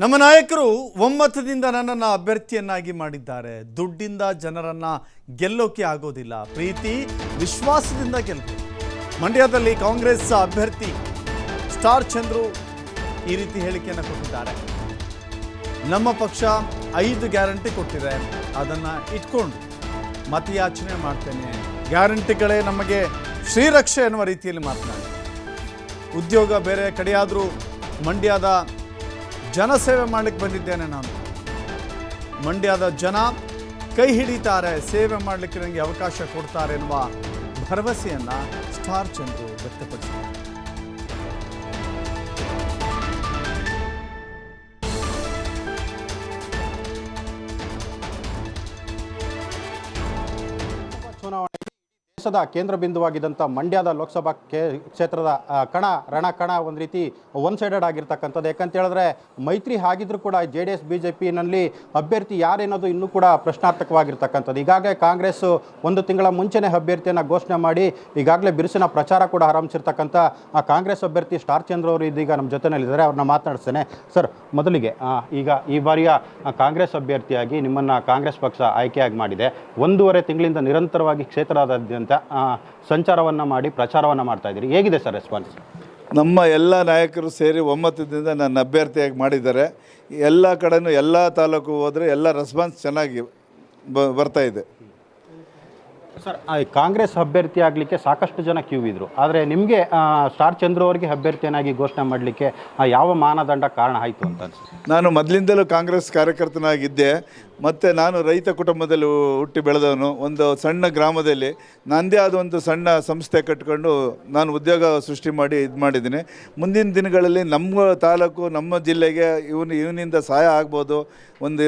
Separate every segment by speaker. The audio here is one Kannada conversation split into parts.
Speaker 1: ನಮ್ಮ ನಾಯಕರು ಒಮ್ಮತದಿಂದ ನನ್ನನ್ನು ಅಭ್ಯರ್ಥಿಯನ್ನಾಗಿ ಮಾಡಿದ್ದಾರೆ. ದುಡ್ಡಿಂದ ಜನರನ್ನ ಗೆಲ್ಲೋಕೆ ಆಗೋದಿಲ್ಲ. ಪ್ರೀತಿ, ವಿಶ್ವಾಸದಿಂದ ಗೆಲ್ಲಬೇಕು ಮಂಡ್ಯದಲ್ಲಿ ಕಾಂಗ್ರೆಸ್ ಅಭ್ಯರ್ಥಿ ಸ್ಟಾರ್ ಚಂದ್ರು ಈ ರೀತಿ ಹೇಳಿಕೆಯನ್ನು ಕೊಟ್ಟಿದ್ದಾರೆ. ನಮ್ಮ ಪಕ್ಷ ಐದು ಗ್ಯಾರಂಟಿ ಕೊಟ್ಟಿದೆ. ಅದನ್ನು ಇಟ್ಕೊಂಡು ಮತಯಾಚನೆ ಮಾಡ್ತೇನೆ. ಗ್ಯಾರಂಟಿಗಳೇ ನಮಗೆ ಶ್ರೀರಕ್ಷೆ ಎನ್ನುವ ರೀತಿಯಲ್ಲಿ ಮಾತನಾಡಿ. ಉದ್ಯೋಗ ಬೇರೆ ಕಡೆಯಾದರೂ ಮಂಡ್ಯದ ಜನಸೇವೆ ಮಾಡಲಿಕ್ಕೆ ಬಂದಿದ್ದೇನೆ ನಾನು. ಮಂಡ್ಯದ ಜನ ಕೈ ಹಿಡಿತಾರೆ, ಸೇವೆ ಮಾಡಲಿಕ್ಕೆ ನನಗೆ ಅವಕಾಶ ಕೊಡ್ತಾರೆ ಎನ್ನುವ ಭರವಸೆಯನ್ನು ಸ್ಟಾರ್ ಚಂದ್ರು ವ್ಯಕ್ತಪಡಿಸಿದ್ದಾರೆ.
Speaker 2: ಚುನಾವಣೆ ದೇಶದ ಕೇಂದ್ರ ಬಿಂದುವಾಗಿದ್ದಂಥ ಮಂಡ್ಯದ ಲೋಕಸಭಾ ಕ್ಷೇತ್ರದ ಕಣ ರಣ ಕಣ ಒಂದು ರೀತಿ ಒನ್ ಸೈಡೆಡ್ ಆಗಿರ್ತಕ್ಕಂಥದ್ದು. ಯಾಕಂತ ಹೇಳಿದ್ರೆ ಮೈತ್ರಿ ಆಗಿದ್ರೂ ಕೂಡ J D S, B J ಪಿನಲ್ಲಿ ಅಭ್ಯರ್ಥಿ ಯಾರೇನೋದು ಇನ್ನೂ ಕೂಡ ಪ್ರಶ್ನಾರ್ಥಕವಾಗಿರ್ತಕ್ಕಂಥದ್ದು. ಈಗಾಗಲೇ ಕಾಂಗ್ರೆಸ್ ಒಂದು ತಿಂಗಳ ಮುಂಚೆನೇ ಅಭ್ಯರ್ಥಿಯನ್ನು ಘೋಷಣೆ ಮಾಡಿ ಈಗಾಗಲೇ ಬಿರುಸಿನ ಪ್ರಚಾರ ಕೂಡ ಆರಂಭಿಸಿರ್ತಕ್ಕಂಥ ಕಾಂಗ್ರೆಸ್ ಅಭ್ಯರ್ಥಿ ಸ್ಟಾರ್ ಚಂದ್ರ ಅವರು ಇದೀಗ ನಮ್ಮ ಜೊತೆಯಲ್ಲಿದ್ದಾರೆ ಅವ್ರನ್ನ ಮಾತನಾಡಿಸ್ತೇನೆ. ಸರ್, ಮೊದಲಿಗೆ ಈಗ ಈ ಬಾರಿಯ ಕಾಂಗ್ರೆಸ್ ಅಭ್ಯರ್ಥಿಯಾಗಿ ನಿಮ್ಮನ್ನು ಕಾಂಗ್ರೆಸ್ ಪಕ್ಷ ಆಯ್ಕೆಯಾಗಿ ಮಾಡಿದೆ. ಒಂದೂವರೆ ತಿಂಗಳಿಂದ ನಿರಂತರವಾಗಿ ಕ್ಷೇತ್ರದಾದ್ಯಂತ ಆ, ಸಂಚಾರವನ್ನು ಮಾಡಿ ಪ್ರಚಾರವನ್ನು ಮಾಡ್ತಾ ಇದ್ದೀರಿ. ಹೇಗಿದೆ ಸರ್ ರೆಸ್ಪಾನ್ಸ್
Speaker 3: ನಮ್ಮ ಎಲ್ಲ ನಾಯಕರು ಸೇರಿ ಒಮ್ಮತದಿಂದ ನನ್ನ ಅಭ್ಯರ್ಥಿಯಾಗಿ ಮಾಡಿದ್ದಾರೆ. ಎಲ್ಲ ಕಡೆನೂ ಎಲ್ಲ ತಾಲೂಕು ಹೋದರೆ ಎಲ್ಲ ರೆಸ್ಪಾನ್ಸ್ ಚೆನ್ನಾಗಿ ಬ ಬರ್ತಾ ಇದೆ.
Speaker 2: ಸರ್ ಆ, ಕಾಂಗ್ರೆಸ್ ಅಭ್ಯರ್ಥಿ ಆಗಲಿಕ್ಕೆ ಸಾಕಷ್ಟು ಜನ ಕ್ಯೂ ಇದ್ರು. ಆದರೆ ನಿಮಗೆ ಸ್ಟಾರ್ ಚಂದ್ರು ಅವರಿಗೆ ಅಭ್ಯರ್ಥಿಯನ್ನಾಗಿ ಘೋಷಣೆ ಮಾಡಲಿಕ್ಕೆ ಯಾವ ಮಾನದಂಡ ಕಾರಣ ಆಯಿತು ಅಂತ ಅನ್ಸುತ್ತೆ?
Speaker 3: ನಾನು ಮೊದಲಿಂದಲೂ ಕಾಂಗ್ರೆಸ್ ಕಾರ್ಯಕರ್ತನಾಗಿದ್ದೆ. ಮತ್ತು ನಾನು ರೈತ ಕುಟುಂಬದಲ್ಲಿ ಹುಟ್ಟಿ ಬೆಳೆದವನು, ಒಂದು ಸಣ್ಣ ಗ್ರಾಮದಲ್ಲಿ ನನ್ನದೇ ಆದ ಒಂದು ಸಣ್ಣ ಸಂಸ್ಥೆ ಕಟ್ಕೊಂಡು ನಾನು ಉದ್ಯೋಗ ಸೃಷ್ಟಿ ಮಾಡಿ ಇದು ಮಾಡಿದ್ದೀನಿ. ಮುಂದಿನ ದಿನಗಳಲ್ಲಿ ನಮ್ಮ ತಾಲೂಕು, ನಮ್ಮ ಜಿಲ್ಲೆಗೆ ಇವನು, ಇವನಿಂದ ಸಹಾಯ ಆಗ್ಬೋದು. ಒಂದು,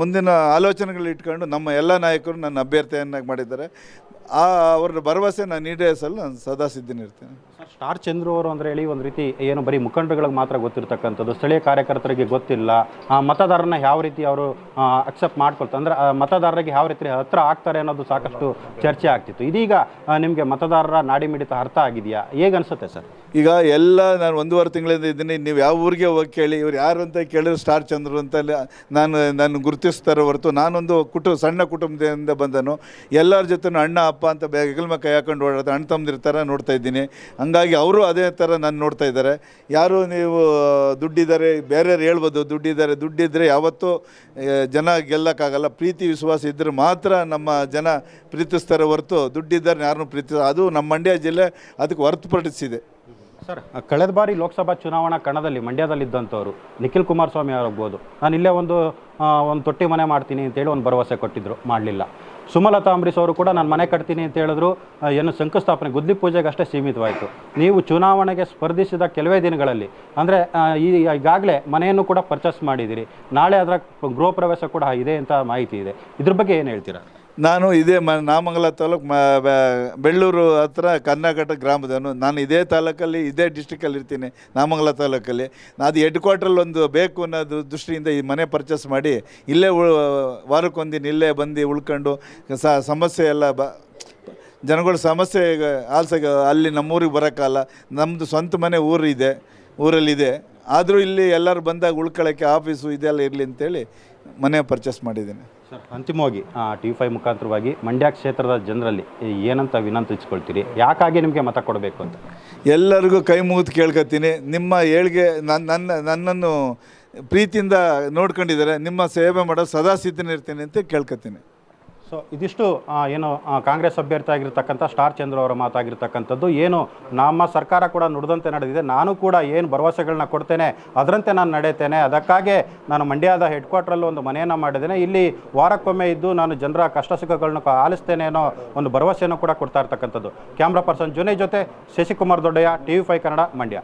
Speaker 3: ಮುಂದಿನ ಆಲೋಚನೆಗಳು ಇಟ್ಕೊಂಡು ನಮ್ಮ ಎಲ್ಲ ನಾಯಕರು ನನ್ನ ಅಭ್ಯರ್ಥಿಯನ್ನಾಗಿ ಮಾಡಿದ್ದಾರೆ. ಆ ಅವ್ರ ಭರವಸೆ ನಾನು ಈಡೇರಿಸಲು ನಾನು ಸದಾ ಸಿದ್ಧನಿರ್ತೇನೆ
Speaker 2: ಸ್ಟಾರ್ ಚಂದ್ರು ಅವರು ಅಂದರೆ ಹೇಳಿ ಒಂದು ರೀತಿ ಏನು ಬರೀ ಮುಖಂಡಗಳಿಗೆ ಮಾತ್ರ ಗೊತ್ತಿರ್ತಕ್ಕಂಥದ್ದು ಸ್ಥಳೀಯ ಕಾರ್ಯಕರ್ತರಿಗೆ ಗೊತ್ತಿಲ್ಲ. ಆ ಮತದಾರನ ಯಾವ ರೀತಿ ಅವರು ಅಕ್ಸೆಪ್ಟ್ ಮಾಡ್ಕೊಳ್ತಾರೆ ಅಂದರೆ ಆ ಮತದಾರರಿಗೆ ಯಾವ ರೀತಿ ಹತ್ರ ಆಗ್ತಾರೆ ಅನ್ನೋದು ಸಾಕಷ್ಟು ಚರ್ಚೆ ಆಗ್ತಿತ್ತು. ಇದೀಗ ನಿಮಗೆ ಮತದಾರರ ನಾಡಿ ಮಿಡಿತ ಅರ್ಥ ಆಗಿದೆಯಾ? ಹೇಗೆ ಅನಿಸುತ್ತೆ ಸರ್?
Speaker 3: ಈಗ ಎಲ್ಲ ನಾನು ಒಂದೂವರೆ ತಿಂಗಳಿಂದ ಇದ್ದೀನಿ ನೀವು ಯಾವ ಊರಿಗೆ ಹೋಗಿ ಕೇಳಿ ಇವ್ರು ಯಾರು ಅಂತ ಕೇಳಿದ್ರು ಸ್ಟಾರ್ ಚಂದ್ರು ಅಂತ ನಾನು ನಾನು ಗುರುತಿಸ್ತಾರೆ ಹೊರತು ನಾನೊಂದು ಕುಟುಂಬ ಸಣ್ಣ ಕುಟುಂಬದಿಂದ ಬಂದನು. ಎಲ್ಲರ ಜೊತೆ ಅಣ್ಣ ಅಪ್ಪ ಅಂತ ಬೇಗ ಕೈ ಹಾಕೊಂಡು ಓಡಾಡ್ತಾರೆ ಅಣ್ಣ ತಮ್ಮದಿರ ಥರ ನೋಡ್ತಾ ಇದ್ದೀನಿ. ಹಂಗಾಗಿ ಅವರು ಅದೇ ಥರ ನಾನು ನೋಡ್ತಾ ಇದ್ದಾರೆ. ಯಾರು ನೀವು, ದುಡ್ಡಿದ್ದಾರೆ, ಬೇರೆಯವ್ರು ಹೇಳ್ಬೋದು, ದುಡ್ಡಿದ್ದಾರೆ ದುಡ್ಡಿದ್ದರೆ ಯಾವತ್ತೂ ಜನ ಗೆಲ್ಲಕ್ಕಾಗಲ್ಲ. ಪ್ರೀತಿ, ವಿಶ್ವಾಸ ಇದ್ದರೆ ಮಾತ್ರ ನಮ್ಮ ಜನ ಪ್ರೀತಿಸ್ತಾರೆ ಹೊರತು ದುಡ್ಡಿದ್ದಾರೆ, ಯಾರನ್ನೂ ಪ್ರೀತಿ ಅದು ನಮ್ಮ ಮಂಡ್ಯ ಜಿಲ್ಲೆ ಅದಕ್ಕೆ ಹೊರತುಪಡಿಸಿದೆ.
Speaker 2: ಸರ್. ಕಳೆದ ಬಾರಿ ಲೋಕಸಭಾ ಚುನಾವಣಾ ಕಣದಲ್ಲಿ ಮಂಡ್ಯದಲ್ಲಿದ್ದಂಥವ್ರು ನಿಖಿಲ್ ಕುಮಾರಸ್ವಾಮಿ ಆಗ್ಬೋದು ನಾನು ಇಲ್ಲೇ ಒಂದು ಒಂದು ತೊಟ್ಟಿ ಮನೆ ಮಾಡ್ತೀನಿ ಅಂತೇಳಿ ಒಂದು ಭರವಸೆ ಕೊಟ್ಟಿದ್ದರು ಮಾಡಲಿಲ್ಲ. ಸುಮಲತಾ ಅಂಬರೀಶ್ ಅವರು ಕೂಡ ನಾನು ಮನೆ ಕಟ್ತೀನಿ ಅಂತ ಹೇಳಿದ್ರು ಏನು ಶಂಕುಸ್ಥಾಪನೆ ಗುದ್ದಿ ಪೂಜೆಗೆ ಅಷ್ಟೇ ಸೀಮಿತವಾಯಿತು. ನೀವು ಚುನಾವಣೆಗೆ ಸ್ಪರ್ಧಿಸಿದ ಕೆಲವೇ ದಿನಗಳಲ್ಲಿ, ಅಂದರೆ ಈ, ಈಗಾಗಲೇ ಮನೆಯನ್ನು ಕೂಡ ಪರ್ಚೇಸ್ ಮಾಡಿದ್ದೀರಿ, ನಾಳೆ ಅದರ ಗೃಹ ಪ್ರವೇಶ ಕೂಡ ಇದೆ ಅಂತ ಮಾಹಿತಿ ಇದೆ. ಇದ್ರ ಬಗ್ಗೆ ಏನು ಹೇಳ್ತೀರಾ?
Speaker 3: ನಾನು ಇದೇ ಮ ನಾಮಂಗಲ ತಾಲೂಕು ಮ ಬೆಳ್ಳೂರು ಹತ್ರ ಕರ್ನಾಟಕ ಗ್ರಾಮದವನು. ನಾನು ಇದೇ ತಾಲೂಕಲ್ಲಿ, ಇದೇ ಡಿಸ್ಟಿಕಲ್ಲಿ ಇರ್ತೀನಿ, ನಾಮಂಗಲ ತಾಲೂಕಲ್ಲಿ. ಅದು ಹೆಡ್ ಕ್ವಾರ್ಟ್ರಲ್ಲಿ ಒಂದು ಬೇಕು ಅನ್ನೋದು ದೃಷ್ಟಿಯಿಂದ ಈ ಮನೆ ಪರ್ಚೇಸ್ ಮಾಡಿ, ಇಲ್ಲೇ ಉಳ್ ವಾರಕ್ಕೊಂದಿನ ಇಲ್ಲೇ ಬಂದು ಉಳ್ಕೊಂಡು ಸಮಸ್ಯೆ ಎಲ್ಲ ಬ ಜನಗಳ ಸಮಸ್ಯೆ ಆಲ್ಸಾಗ ಅಲ್ಲಿ ನಮ್ಮೂರಿಗೆ ಬರೋಕ್ಕಲ್ಲ ನಮ್ಮದು ಸ್ವಂತ ಮನೆ ಊರಿದೆ, ಊರಲ್ಲಿದೆ. ಆದರೂ ಇಲ್ಲಿ ಎಲ್ಲರೂ ಬಂದಾಗ ಉಳ್ಕೊಳ್ಳೋಕ್ಕೆ ಆಫೀಸು ಇದೆಲ್ಲ ಇರಲಿ ಅಂತೇಳಿ ಮನೆ ಪರ್ಚೇಸ್ ಮಾಡಿದ್ದೀನಿ.
Speaker 2: ಸರ್ ಅಂತಿಮವಾಗಿ ಟಿ ವಿ ಫೈವ್ ಮುಖಾಂತರವಾಗಿ ಮಂಡ್ಯ ಕ್ಷೇತ್ರದ ಜನರಲ್ಲಿ ಏನಂತ ವಿನಂತಿಸ್ಕೊಳ್ತೀರಿ ಯಾಕಾಗಿ ನಿಮಗೆ ಮತ ಕೊಡಬೇಕು ಅಂತ?
Speaker 3: ಎಲ್ಲರಿಗೂ ಕೈ ಮುಗಿದು ಕೇಳ್ಕೊತೀನಿ ನಿಮ್ಮ ಏಳ್ಗೆ ನನ್ನ ನನ್ನ ನನ್ನನ್ನು ಪ್ರೀತಿಯಿಂದ ನೋಡ್ಕೊಂಡಿದ್ದಾರೆ. ನಿಮ್ಮ ಸೇವೆ ಮಾಡೋ ಸದಾ ಸಿದ್ಧನಿರ್ತೀನಿ ಅಂತ ಕೇಳ್ಕೊತೀನಿ
Speaker 2: ಸೊ ಇದಿಷ್ಟು ಏನು ಕಾಂಗ್ರೆಸ್ ಅಭ್ಯರ್ಥಿ ಆಗಿರ್ತಕ್ಕಂಥ ಸ್ಟಾರ್ ಚಂದ್ರ ಅವರ ಮಾತಾಗಿರ್ತಕ್ಕಂಥದ್ದು. ಏನು, ನಮ್ಮ ಸರ್ಕಾರ ಕೂಡ ನುಡಿದಂತೆ ನಡೆದಿದೆ. ನಾನು ಕೂಡ ಏನು ಭರವಸೆಗಳನ್ನ ಕೊಡ್ತೇನೆ, ಅದರಂತೆ ನಾನು ನಡೆಯುತ್ತೇನೆ ಅದಕ್ಕಾಗಿ ನಾನು ಮಂಡ್ಯದ ಹೆಡ್ ಕ್ವಾರ್ಟರಲ್ಲಿ ಒಂದು ಮನೆಯನ್ನು ಮಾಡಿದ್ದೇನೆ. ಇಲ್ಲಿ ವಾರಕ್ಕೊಮ್ಮೆ ಇದ್ದು ನಾನು ಜನರ ಕಷ್ಟ ಸುಖಗಳನ್ನ ಆಲಿಸ್ತೇನೆ ಅನ್ನೋ ಒಂದು ಭರವಸೆಯನ್ನು ಕೂಡ ಕೊಡ್ತಾ ಇರ್ತಕ್ಕಂಥದ್ದು. ಕ್ಯಾಮ್ರಾ ಪರ್ಸನ್ ಜುನೇ ಜೊತೆ Shashikumar Doddaiah, T V five Kannada, Mandya.